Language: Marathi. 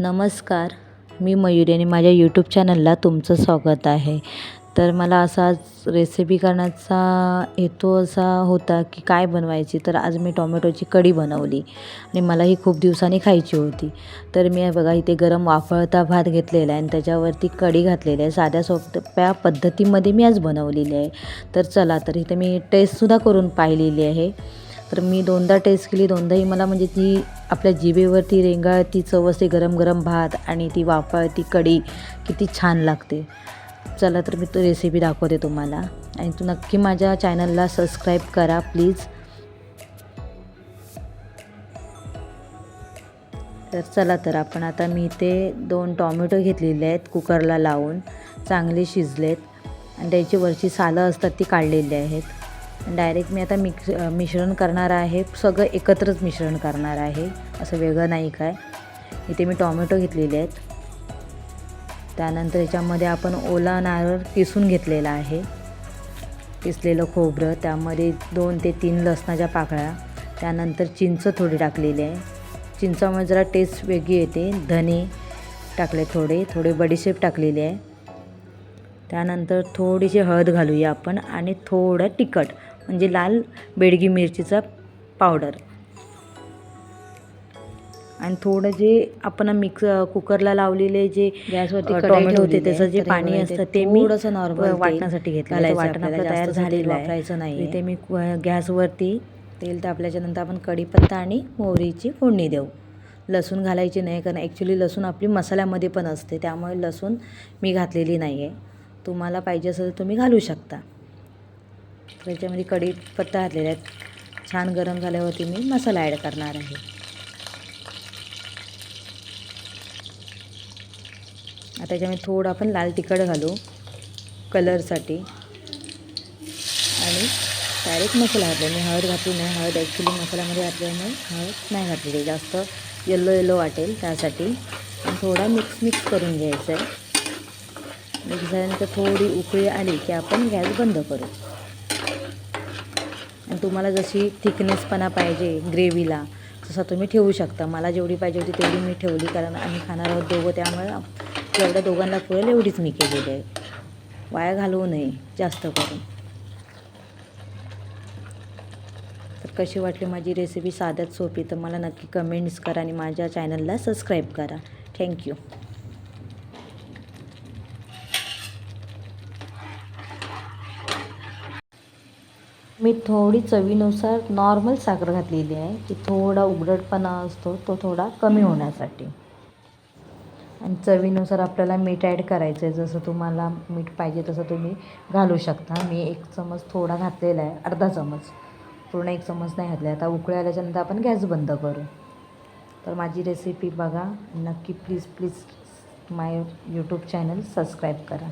नमस्कार मी मयुरी आणि माझ्या यूट्यूब चॅनलला तुमचं स्वागत आहे. तर मला असा आज रेसिपी करण्याचा हेतू असा होता की काय बनवायची तर आज मी टोमॅटोची कढी बनवली आणि मला ही खूप दिवसांनी खायची होती. तर मी बघा इथे गरम वाफळता भात घेतलेला आहे आणि त्याच्यावरती कढी घातलेली आहे. साध्या सोप्या पद्धतीमध्ये मी आज बनवलेली आहे. तर चला तर इथे मी टेस्टसुद्धा करून पाहिलेली आहे. तर मी दोनदा टेस्ट केली दोनदाही मला म्हणजे ती आपल्या जिभेवरती रेंगाळती चव असते गरम गरम भात आणि ती वाफाळती कढी किती छान लागते. चला तर मी तो रेसिपी दाखवते तुम्हाला. आणि तू नक्की माझ्या चॅनलला सबस्क्राईब करा प्लीज तर चला तर आपण आता मी इथे दोन टॉमॅटो घेतलेले आहेत कुकरला लावून. चांगले शिजलेत. आणि त्याची वरची सालं असतात ती काढलेली आहेत. डायरेक्ट मी आता मिक्स मिश्रण करणार आहे. सगळं एकत्रच मिश्रण करणार आहे. असं वेगळं नाही काय. इथे मी टॉमॅटो घेतलेले आहेत. त्यानंतर याच्यामध्ये आपण ओला नारळ किसून घेतलेला आहे. किसलेलं खोबरं त्यामध्ये दोन ते तीन लसणाच्या पाकळ्या त्यानंतर चिंच थोडी टाकलेली आहे. चिंचामुळे जरा टेस्ट वेगळी येते. धने टाकले थोडे थोडे बडीशेप टाकलेली आहे. त्यानंतर थोडीशी हळद घालूया आपण आणि थोडं तिखट. म्हणजे लाल बेडगी मिरचीचा पावडर. आणि थोडं जे आपण मिक्स कुकरला लावलेले जे गॅसवरती टोमॅटो होते त्याचं जे पाणी असतं ते मी थोडंसं normal वाटण्यासाठी घेतलं वाटण तयार झालेलं वापरायचं नाहीये. इथे मी गॅसवरती तेल तापल्याच्यानंतर आपण कढीपत्ता आणि मोहरीची फोडणी देऊ. लसूण घालायची नाही कारण ॲक्च्युली लसूण आपली मसाल्यामध्ये पण असते त्यामुळे लसूण मी घातलेली नाही आहे तुम्हाला पाहिजे असेल तर तुम्ही घालू शकता. त्याच्यामध्ये कढीपत्ता घातलेला आहे. छान गरम झाल्यावरती मी मसाला ॲड करणार आहे. आता त्याच्यामध्ये थोडं आपण लाल तिखट घालू. कलरसाठी आणि डायरेक्ट मसाला घातला मी हळद घातली नाही. हळद ॲक्च्युली मसाल्यामध्ये घातल्यामुळे हळद नाही घातलेली जास्त येल्लो येल्लो वाटेल त्यासाठी. आणि थोडा मिक्स मिक्स करून घ्यायचं आहे. मिक्स झाल्यानंतर थोडी उकळी आली की आपण गॅस बंद करू. तुम्हाला जशी थिकनेसपणा पाहिजे ग्रेव्हीला तसा तुम्ही ठेवू शकता. मला जेवढी पाहिजे होती तेवढी मी ठेवली कारण आम्ही खाणार आहोत दोघं त्यामुळे जेवढ्या दोघांना पुरेल एवढीच मी केलेली आहे. वाया घालवू नये जास्त करून. तर कशी वाटली माझी रेसिपी साध्यात सोपी. तर मला नक्की कमेंट्स करा आणि माझ्या चॅनलला सबस्क्राईब करा. थँक्यू मी थोडी चवीनुसार नॉर्मल साखर घातलेली आहे की थोडा उघडटपणा असतो तो थोडा कमी होण्यासाठी. आणि चवीनुसार आपल्याला मीठ ॲड करायचं आहे जसं तुम्हाला मीठ पाहिजे तसं तुम्ही घालू शकता. मी एक चमच थोडा घातलेला आहे अर्धा चमच. पूर्ण एक चमच नाही घातला. आता उकळी आल्याच्यानंतर आपण गॅस बंद करू. तर माझी रेसिपी बघा. नक्की please please my YouTube channel subscribe करा.